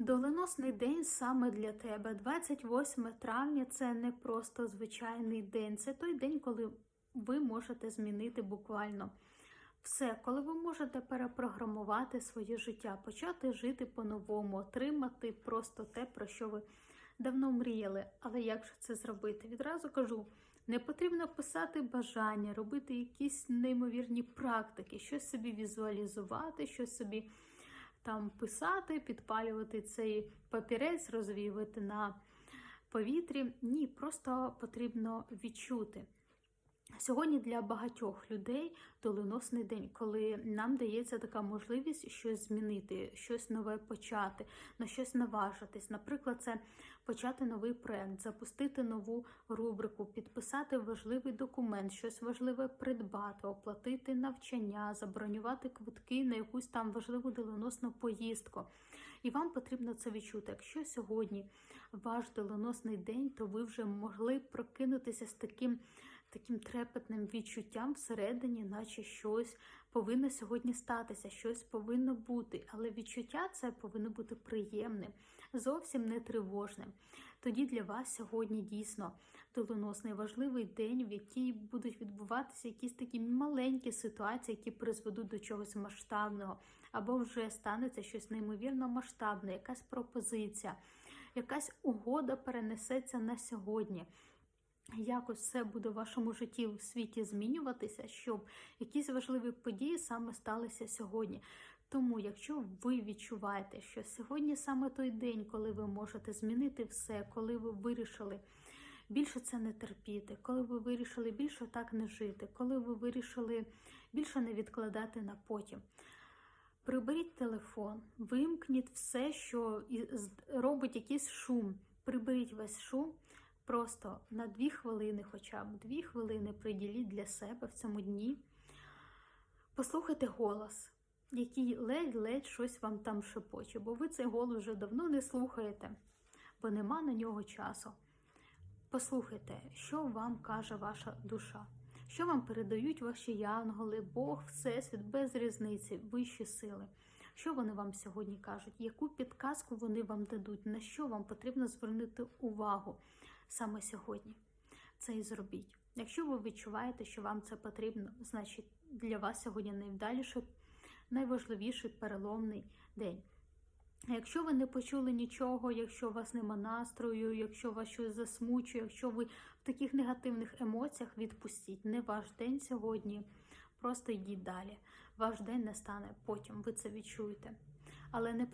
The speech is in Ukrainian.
Доленосний день саме для тебе. 28 травня це не просто звичайний день. Це той день, коли ви можете змінити буквально все, коли ви можете перепрограмувати своє життя, почати жити по-новому, отримати просто те, про що ви давно мріяли. Але як же це зробити? Відразу кажу. Не потрібно писати бажання, робити якісь неймовірні практики, щось собі візуалізувати, щось собі там писати, підпалювати цей папірець, розвіювати на повітрі. Ні, просто потрібно відчути. Сьогодні для багатьох людей доленосний день, коли нам дається така можливість щось змінити, щось нове почати, на щось наважитись. Наприклад, це почати новий проект, запустити нову рубрику, підписати важливий документ, щось важливе придбати, оплатити навчання, забронювати квитки на якусь там важливу доленосну поїздку. І вам потрібно це відчути. Якщо сьогодні ваш доленосний день, то ви вже могли прокинутися з таким таким трепетним відчуттям всередині, наче щось повинно сьогодні статися, щось повинно бути. Але відчуття це повинно бути приємним, зовсім не тривожним. Тоді для вас сьогодні дійсно доленосний важливий день, в який будуть відбуватися якісь такі маленькі ситуації, які призведуть до чогось масштабного, або вже станеться щось неймовірно масштабне, якась пропозиція, якась угода перенесеться на сьогодні якось все буде в вашому житті в світі змінюватися, щоб якісь важливі події саме сталися сьогодні. Тому, якщо ви відчуваєте, що сьогодні саме той день, коли ви можете змінити все, коли ви вирішили більше це не терпіти, коли ви вирішили більше так не жити, коли ви вирішили більше не відкладати на потім. Приберіть телефон, вимкніть все, що робить якийсь шум. Приберіть весь шум, Просто на дві хвилини, хоча б дві хвилини приділіть для себе в цьому дні. Послухайте голос, який ледь-ледь щось вам там шепоче, бо ви цей голос вже давно не слухаєте, бо нема на нього часу. Послухайте, що вам каже ваша душа, що вам передають ваші янголи, Бог, Всесвіт, без різниці, вищі сили. Що вони вам сьогодні кажуть? Яку підказку вони вам дадуть? На що вам потрібно звернути увагу саме сьогодні? Це і зробіть. Якщо ви відчуваєте, що вам це потрібно, значить для вас сьогодні найвдаліший, найважливіший переломний день. Якщо ви не почули нічого, якщо у вас нема настрою, якщо вас щось засмучує, якщо ви в таких негативних емоціях, відпустіть. Не ваш день сьогодні. Просто йдіть далі. Ваш день не стане потім, ви це відчуєте. Але не